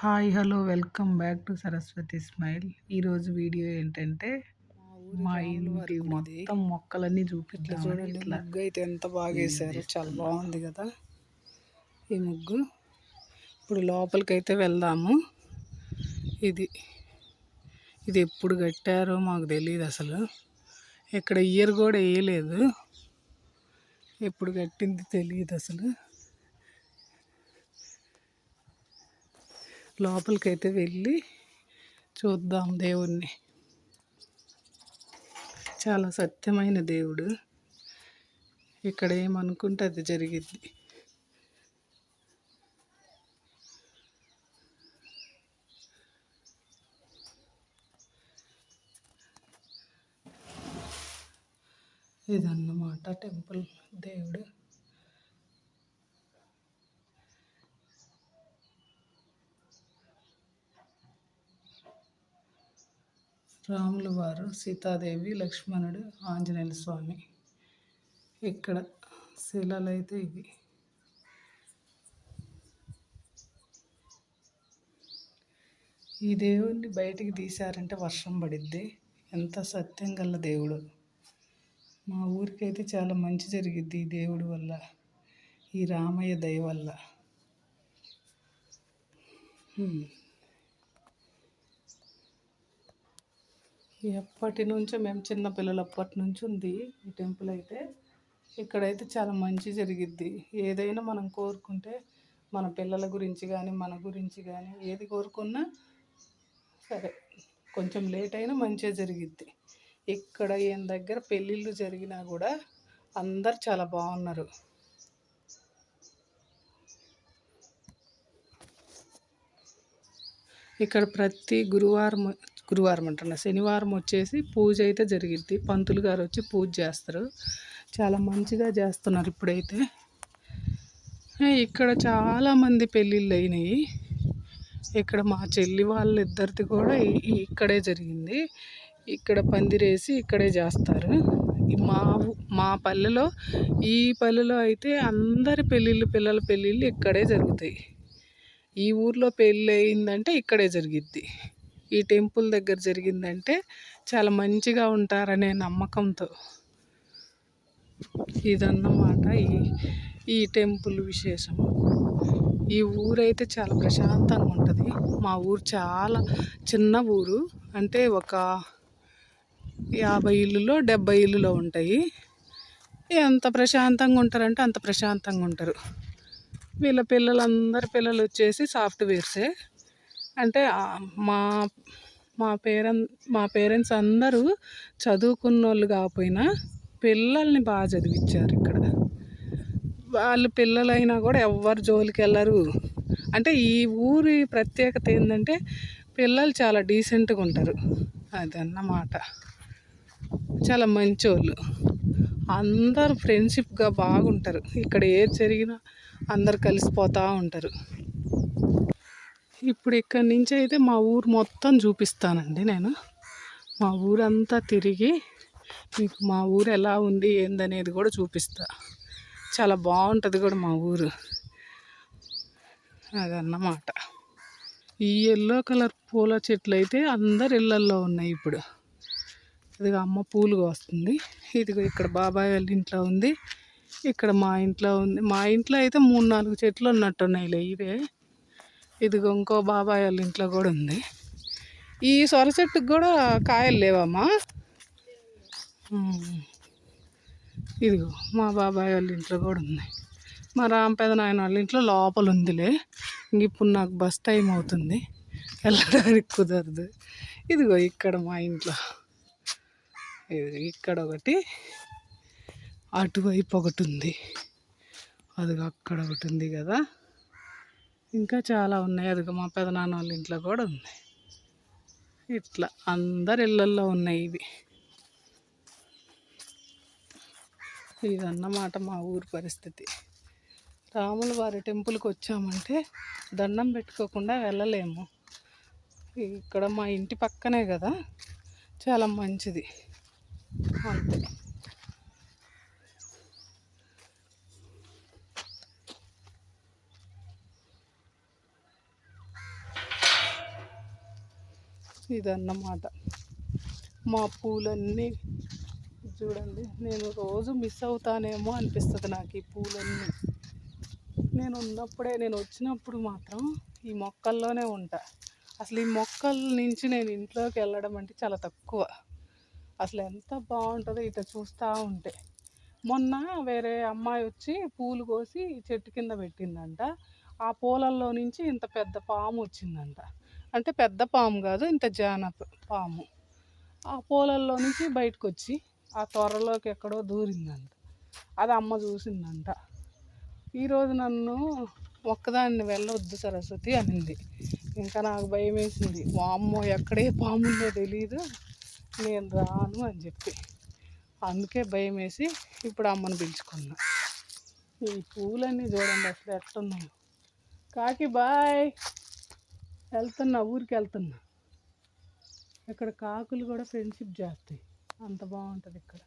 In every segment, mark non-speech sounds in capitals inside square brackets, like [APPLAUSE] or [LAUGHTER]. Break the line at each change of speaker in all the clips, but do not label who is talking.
Hi hello welcome back to Saraswati smile. ఈరోజు video ఏంటంటే మా ఇంటి మొత్తం మొక్కలన్నీ
ఇట్లా ముగ్గు అయితే ఎంత బాగా వేసారు. చాలా బాగుంది కదా ఈ ముగ్గు. ఇప్పుడు లోపలికి అయితే వెళ్దాము. ఇది ఇది ఎప్పుడు కట్టారో మాకు తెలియదు అసలు. ఇక్కడ ఇయర్ కూడా వేయలేదు. ఎప్పుడు కట్టింది తెలియదు అసలు. లోపలికైతే వెళ్ళి చూద్దాం దేవుణ్ణి. చాలా సత్యమైన దేవుడు. ఇక్కడ ఏమనుకుంటే అది జరిగింది ఇదన్నమాట టెంపుల్ దేవుడు. రాముల వారు సీతాదేవి లక్ష్మణుడు ఆంజనేయ స్వామి. ఇక్కడ శిలలు అయితే ఇవి. ఈ దేవుణ్ణి బయటికి తీశారంటే వర్షం పడిద్ది. ఎంత సత్యం గల దేవుడు. మా ఊరికైతే చాలా మంచి జరిగిద్ది ఈ దేవుడి వల్ల ఈ రామయ్య దయ వల్ల. ఎప్పటి నుంచో మేము చిన్న పిల్లలు అప్పటి నుంచి ఉంది ఈ టెంపుల్ అయితే. ఇక్కడైతే చాలా మంచి జరిగిద్ది. ఏదైనా మనం కోరుకుంటే మన పిల్లల గురించి కానీ మన గురించి కానీ ఏది కోరుకున్నా సరే కొంచెం లేట్ అయినా మంచిగా జరిగిద్ది. ఇక్కడ ఈయన దగ్గర పెళ్ళిళ్ళు జరిగినా కూడా అందరు చాలా బాగున్నారు. ఇక్కడ ప్రతి గురువారం గురువారం అంటున్నా శనివారం వచ్చేసి పూజ అయితే జరిగిద్ది. పంతులు గారు వచ్చి పూజ చేస్తారు. చాలా మంచిగా చేస్తున్నారు ఇప్పుడైతే. ఇక్కడ చాలామంది పెళ్ళిళ్ళు అయినాయి ఇక్కడ మా చెల్లి వాళ్ళిద్దరిది కూడా ఇక్కడే జరిగింది. ఇక్కడ పందిరేసి ఇక్కడే చేస్తారు. మా మా పల్లెలో ఈ పల్లెలో అయితే అందరి పెళ్ళిళ్ళు పిల్లల పెళ్ళిళ్ళు ఇక్కడే జరుగుతాయి. ఈ ఊర్లో పెళ్ళి అయిందంటే ఇక్కడే జరిగిద్ది. ఈ టెంపుల్ దగ్గర జరిగిందంటే చాలా మంచిగా ఉంటారనే నమ్మకంతో. ఇదన్నమాట ఈ ఈ టెంపుల్ విశేషం. ఈ ఊరైతే చాలా ప్రశాంతంగా ఉంటుంది. మా ఊరు చాలా చిన్న ఊరు. అంటే ఒక యాభై ఇల్లులో డెబ్బై ఇల్లులో ఉంటాయి. ఎంత ప్రశాంతంగా ఉంటారంటే అంత ప్రశాంతంగా ఉంటారు. వీళ్ళ పిల్లలందరి పిల్లలు వచ్చేసి సాఫ్ట్వేర్సే. అంటే మా మా పేరెం మా పేరెంట్స్ అందరూ చదువుకున్న వాళ్ళు కాకపోయినా పిల్లల్ని బాగా చదివించారు ఇక్కడ. వాళ్ళు పిల్లలైనా కూడా ఎవ్వరు జోలికి వెళ్ళరు. అంటే ఈ ఊరి ప్రత్యేకత ఏంటంటే పిల్లలు చాలా డీసెంట్గా ఉంటారు. అదన్నమాట. చాలా మంచోళ్ళు. అందరు ఫ్రెండ్షిప్గా బాగుంటారు. ఇక్కడ ఏది జరిగినా అందరు కలిసిపోతూ ఉంటారు. ఇప్పుడు ఇక్కడి నుంచి అయితే మా ఊరు మొత్తం చూపిస్తానండి నేను. మా ఊరంతా తిరిగి మీకు మా ఊరు ఎలా ఉంది ఏందనేది కూడా చూపిస్తా. చాలా బాగుంటుంది కూడా మా ఊరు. అదన్నమాట. ఈ ఎల్లో కలర్ పూల చెట్లు అయితే అందరు ఇళ్ళల్లో ఉన్నాయి ఇప్పుడు. ఇదిగో అమ్మ పూలు వస్తుంది ఇదిగో ఇక్కడ బాబాయ్ వాళ్ళ ఇంట్లో ఉంది. ఇక్కడ మా ఇంట్లో ఉంది. మా ఇంట్లో అయితే మూడు నాలుగు చెట్లు ఉన్నట్టున్నాయిలే ఇవే. ఇదిగో ఇంకో బాబాయ్ వాళ్ళ ఇంట్లో కూడా ఉంది. ఈ సొర చెట్టుకు కూడా కాయలు లేవమ్మా. ఇదిగో మా బాబాయ్ వాళ్ళ ఇంట్లో కూడా ఉంది. మా రాంపేద నాయన వాళ్ళ ఇంట్లో లోపల ఉందిలే. ఇప్పుడు నాకు బస్ టైం అవుతుంది. వెళ్ళడానికి కుదరదు. ఇదిగో ఇక్కడ మా ఇంట్లో. ఇది ఇక్కడ ఒకటి అటువైపు ఒకటి ఉంది. అది అక్కడ ఒకటి ఉంది కదా. ఇంకా చాలా ఉన్నాయి. అది మా పెదనాన్న వాళ్ళ ఇంట్లో కూడా ఉంది ఇట్లా అందరి ఇళ్ళల్లో ఉన్నాయి ఇవి. ఇదన్నమాట మా ఊరి పరిస్థితి. రాముల వారి టెంపుల్కి వచ్చామంటే దండం పెట్టుకోకుండా వెళ్ళలేము. ఇక్కడ మా ఇంటి పక్కనే కదా. చాలా మంచిది. అంతే. ఇదన్నమాట. మా పూలన్నీ చూడండి నేను రోజు మిస్ అవుతానేమో అనిపిస్తుంది నాకు ఈ పూలన్నీ. నేను ఉన్నప్పుడే నేను వచ్చినప్పుడు మాత్రం ఈ మొక్కల్లోనే ఉంటా. అసలు ఈ మొక్కల నుంచి నేను ఇంట్లోకి వెళ్ళడం అంటే చాలా తక్కువ. అసలు ఎంత బాగుంటుందో ఇట చూస్తూ ఉంటే. మొన్న వేరే అమ్మాయి వచ్చి పూలు కోసి చెట్టు కింద పెట్టిందంట. ఆ పూలల్లో నుంచి ఇంత పెద్ద పాము వచ్చిందంట. అంటే పెద్ద పాము కాదు ఇంత జాన పాము. ఆ పూలల్లో నుంచి బయటకు వచ్చి ఆ త్వరలోకి ఎక్కడో దూరిందంట. అది అమ్మ చూసిందంట. ఈరోజు నన్ను ఒక్కదాన్ని వెళ్ళొద్దు సరస్వతి అనింది. ఇంకా నాకు భయం వేసింది వామ్మో ఎక్కడే పాముందో తెలియదు నేను రాను అని చెప్పి. అందుకే భయం వేసి ఇప్పుడు అమ్మని పిలుచుకున్నా. ఈ పూలన్నీ చూడండి అసలు ఎట్టున్నాయి కాకి బాయ్. వెళ్తున్నా ఊరికి వెళ్తున్నా. ఇక్కడ కాకులు కూడా ఫ్రెండ్షిప్ చేస్తాయి. అంత బాగుంటుంది ఇక్కడ.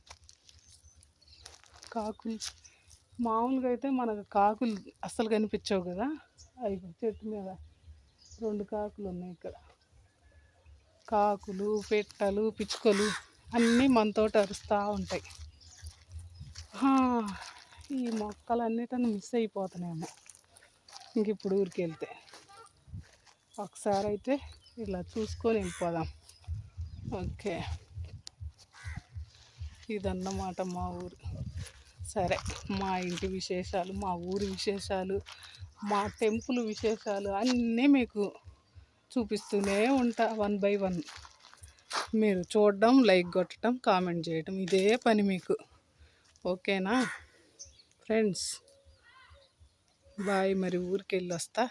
కాకులు మామూలుగా అయితే మనకు కాకులు అస్సలు కనిపించవు కదా. అవి చెట్టు మీద రెండు కాకులు ఉన్నాయి ఇక్కడ. కాకులు పెట్టలు పిచ్చుకలు అన్నీ మనతో అరుస్తూ ఉంటాయి. ఈ ఈ మొక్కలన్నిటిని మిస్ అయిపోతున్నాయేమో ఇంక ఇప్పుడు ఊరికి వెళ్తే. ఒకసారి అయితే ఇలా చూసుకొని వెళ్ళిపోదాం. ఓకే. ఇదన్నమాట మా ఊరు. సరే మా ఇంటి విశేషాలు మా ఊరి విశేషాలు మా టెంపుల్ విశేషాలు అన్నీ మీకు చూపిస్తూనే ఉంటా వన్ బై వన్. మీరు చూడడం లైక్ కొట్టడం కామెంట్ చేయడం ఇదే పని మీకు. ఓకేనా? Friends bye. మరి ఊరికి వెళ్ళి వస్తా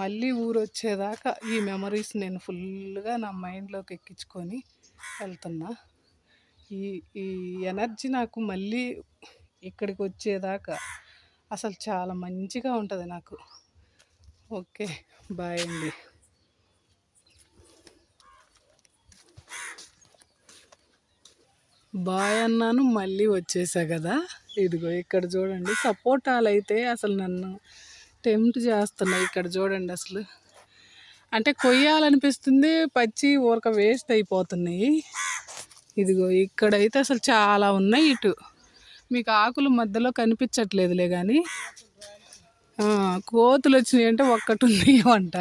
మళ్ళీ ఊరు వచ్చేదాకా ఈ మెమరీస్ నేను ఫుల్గా నా మైండ్లోకి ఎక్కించుకొని వెళ్తున్నా. ఈ ఈ ఎనర్జీ నాకు మళ్ళీ ఇక్కడికి వచ్చేదాకా అసలు చాలా మంచిగా ఉంటుంది నాకు. ఓకే బాయ్ అండి. బాయ్ అన్నాను మళ్ళీ వచ్చేసా కదా. ఇదిగో ఇక్కడ చూడండి సపోటాలు అయితే అసలు నన్ను టెంప్ట్ చేస్తున్నాయి ఇక్కడ చూడండి అసలు. అంటే కొయ్యాలనిపిస్తుంది పచ్చి ఊరక వేస్ట్ అయిపోతున్నాయి. ఇదిగో ఇక్కడైతే అసలు చాలా ఉన్నాయి ఇటు. మీకు ఆకులు మధ్యలో కనిపించట్లేదులే కానీ కోతులు వచ్చినాయి అంటే ఒక్కటి ఉన్నాయంట.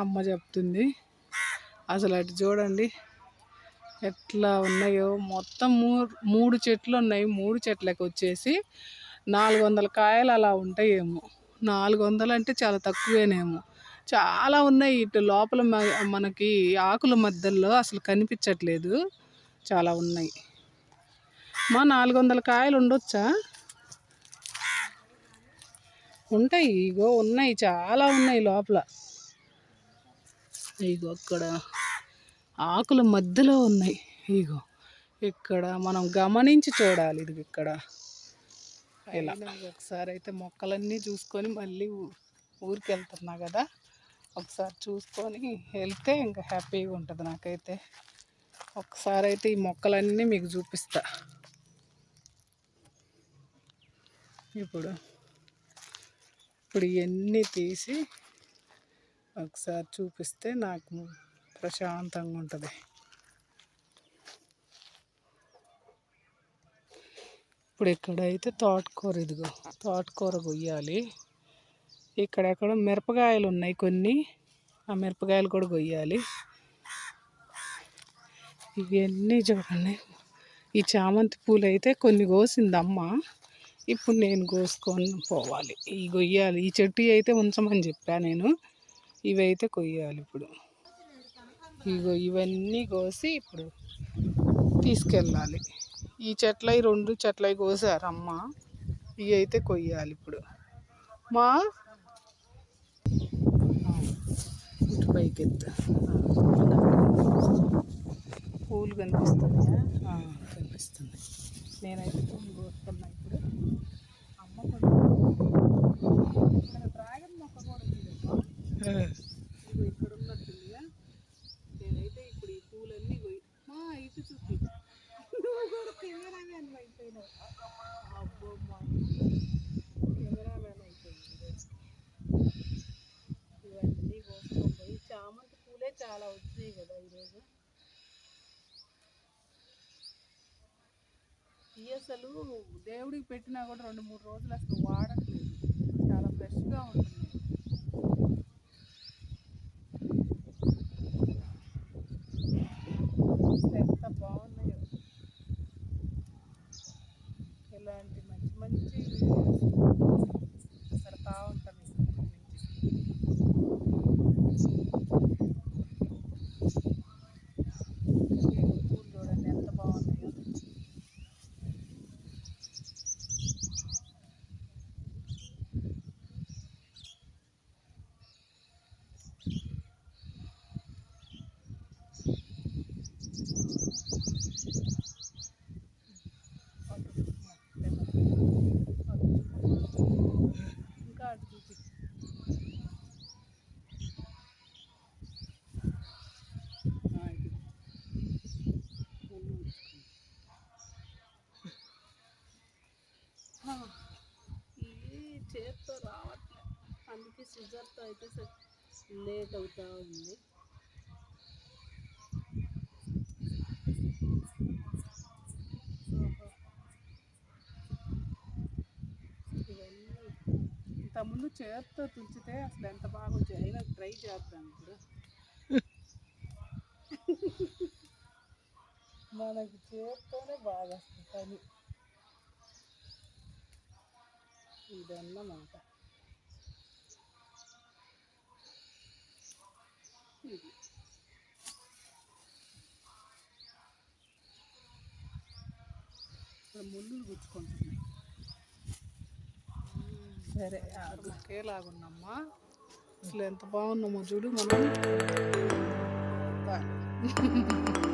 అమ్మ చెప్తుంది. అసలు అటు చూడండి. ఎట్లా ఉన్నాయో. మొత్తం మూడు మూడు చెట్లు ఉన్నాయి. మూడు చెట్లకు వచ్చేసి నాలుగు వందల కాయలు అలా ఉంటాయేమో. నాలుగు వందలు అంటే చాలా తక్కువేనేమో. చాలా ఉన్నాయి ఇటు లోపల మ- మనకి ఆకుల మధ్యలో అసలు కనిపించట్లేదు. చాలా ఉన్నాయి. మా నాలుగు వందల కాయలు ఉండొచ్చా? ఉంటాయి ఇగో ఉన్నాయి చాలా ఉన్నాయి లోపల. ఇగో అక్కడ ఆకుల మధ్యలో ఉన్నాయి. ఇగో ఇక్కడ మనం గమనించి చూడాలి ఇది ఇక్కడ. ఇలా. ఒకసారి అయితే మొక్కలన్నీ చూసుకొని మళ్ళీ ఊరికి వెళ్తున్నా కదా ఒకసారి చూసుకొని వెళ్తే ఇంకా హ్యాపీగా ఉంటుంది నాకైతే. ఒకసారి అయితే ఈ మొక్కలన్నీ మీకు చూపిస్తా. ఇప్పుడు ఇప్పుడు ఇవన్నీ తీసి ఒకసారి చూపిస్తే నాకు ప్రశాంతంగా ఉంటుంది. ఇప్పుడు ఇక్కడైతే తోటకూర ఇదిగో తోటకూర కొయ్యాలి ఇక్కడెక్కడ మిరపకాయలు ఉన్నాయి కొన్ని. ఆ మిరపకాయలు కూడా కొయ్యాలి ఇవన్నీ చూడండి. ఈ చామంతి పూలు అయితే కొన్ని కోసింది అమ్మ ఇప్పుడు నేను కోసుకొని పోవాలి. ఈ కొయ్యాలి ఈ చెట్టు అయితే ఉంచమని చెప్పా నేను. ఇవైతే కొయ్యాలి ఇప్పుడు. ఇగో ఇవన్నీ కోసి ఇప్పుడు తీసుకెళ్ళాలి. ఈ చెట్ల రెండు చెట్ల కోసారు అమ్మ ఇవి అయితే కొయ్యాలి ఇప్పుడు. మా ఇటు పైకి ఎత్తు పూలు కనిపిస్తున్నాయా? కనిపిస్తుంది నేనైతే పూలు కోస్తున్నా ఇప్పుడు. అమ్మ కొన్ని ఇక్కడ డ్రాగన్ మొక్క కూడా ఉంది తెలుసా? ఇదిగో ఇక్కడ ఉన్నట్టుందిగా నేనైతే ఇప్పుడు ఈ పూలన్నీ పోయి మా ఇటు చూపి నువ్వు కూడా కెమెరామ్యాన్ అయిపోయినావు అబ్బో మా కెమెరామ్యాన్ అయిపోయింది ఈరోజు. ఇవన్నీ కోసుకొని పోయి చామంతి పూలే చాలా చాలా వచ్చినాయి కదా ఈరోజు. ఈ అసలు దేవుడికి పెట్టినా కూడా రెండు మూడు రోజులు అసలు వాడట్లేదు. చాలా ఫ్రెష్గా ఉంటుంది అసలు ఎంత బాగున్నాయో ఇలాంటి మంచి మంచి videos పెడతా ఉంటాను ఇక్కడి నుంచి ఈ పూలు చూడండి ఎంత బాగున్నాయో ఇంకా అటు చూపి ఆ, ఇది. పూలు ఉంచుకోండి. ఆ, ఇది చేత్తో రావట్లే అందుకే సిజర్తో అయితే లేట్ అవుతా ఉంది. ఇవన్నీ ఇంతకుముందు చేత్తో తుంచితే అసలు ఎంత బాగా వచ్చాయి అయినా ట్రై చేద్దాం ఇప్పుడు. మనకి చేత్తోనే బాగా వస్తుంది పని. ఇదన్నమాట. ఇప్పుడు ముళ్ళు గుచ్చుకుంటున్నాయి. సరే ఒకేలాగున్నమ్మా అసలు ఎంత బాగున్నామో చూడు మనం. [LAUGHS]